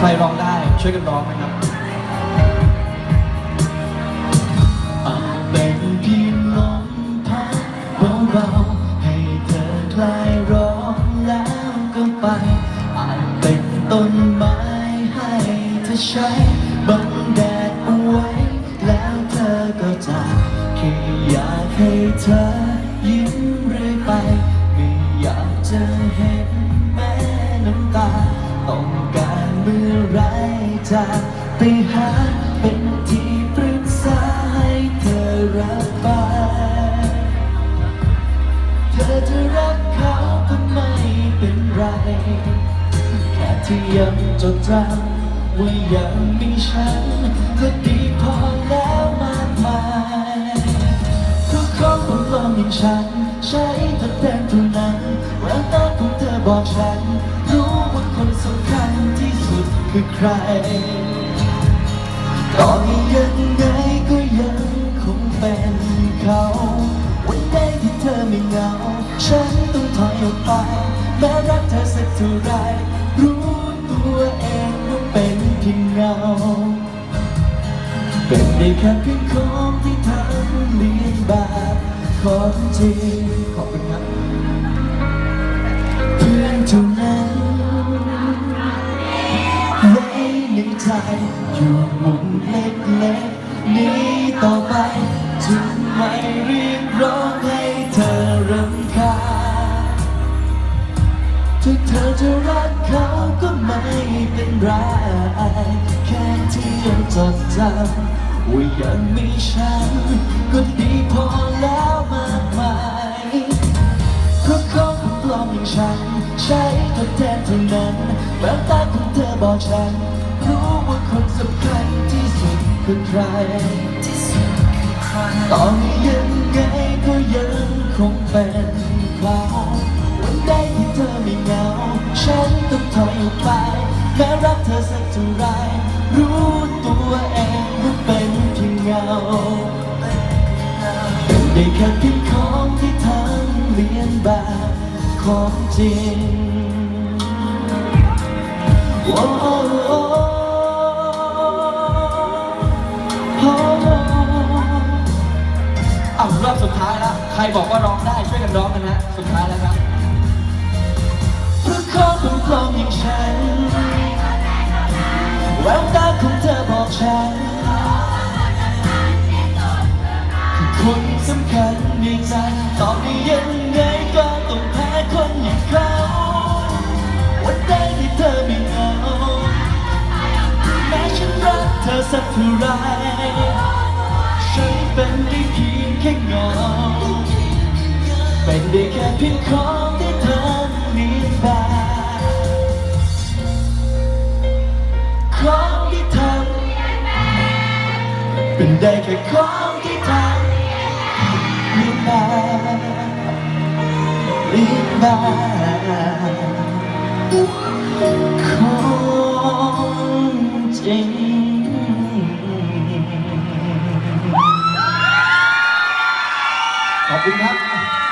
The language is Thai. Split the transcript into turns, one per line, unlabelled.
ช่วยกันร้องนะครับ
เป็นเพียงลมพัดเบาๆให้เธอคลายร้อนแล้วก็ไปอาจเป็นต้นไม้ให้เธอใช้บังแดดเอาไว้แล้วเธอก็จะแค่อยากให้เธอยิ้มเรื่อยไป ไม่อยากจะเห็นแม้น้ำตา ต้องการเมื่อไรจะไปหาเป็นที่ปรึกษาให้เธอรับไป เธอจะรักเขาก็ไม่เป็นไร แค่ที่ยังจดจำว่ายังมีฉันก็ดีพอแล้วมากมายทุกคนบนโลกอย่างฉัน ใช้ทดแทนเท่านั้นแววตาของเธอบอกฉัน คือใครต่อให้ยังไงก็ยังคงเป็นเขา วันใดที่เธอไม่เหงา ฉันต้องถอยออกไป แม้รักเธอสักเท่าไร รู้ตัวเองว่าเป็นเพียงเงา เป็นได้แค่เพียงของที่ทำเลียนแบบของจริงขอบคุณครับเพื่อนท่า อยู่มุมเล็กๆนี้ต่อไปจึงไม่เรียกร้องให้เธอรำคาญถ้าเธอจะรักเขาก็ไม่เป็นไรแค่ที่ยังจดจำว่ายังมีฉันก็ดีพอแล้วมากมายเพราะเขาปลอมอย่างฉัน ใช้ทดแทนเท่านั้นแววตาของเธอบอกฉัน รู้ว่าคนสำคัญที่สุดคือใครที่สุดคือใครตอนยังไงก็ยังคงเป็นเขาวันใดที่เธอไม่เหงา ฉันต้องถอยออกไปแม้รักเธอสักเท่าไร รู้ตัวเองว่าเป็นเพียงเงาเป็นได้แค่เพียงของที่ทำเลียนแบบของจริงโอ้โค
รบอกว่าร้องได้ช่วยกันร้องกันนะ สุดท้ายแล้วครับ
เพราะเขาเป็นกลมอย่างฉันแววตาของเธอบอกฉันคือคนสำคัญในใจต่อให้ยังไงก็ต้องแพ้คนอย่างเขาวันใดที่เธอไม่เหงาแม้ฉันรักเธอสักเท่าไรฉันเป็นได้เพียงแค่เงา ได้แค่เพียงของที่เธอเลียนแบบของที่ทำเป็นได้แค่ของที่ทำเลียนแบบเลียนแบบของจริง
ขอบคุณครับ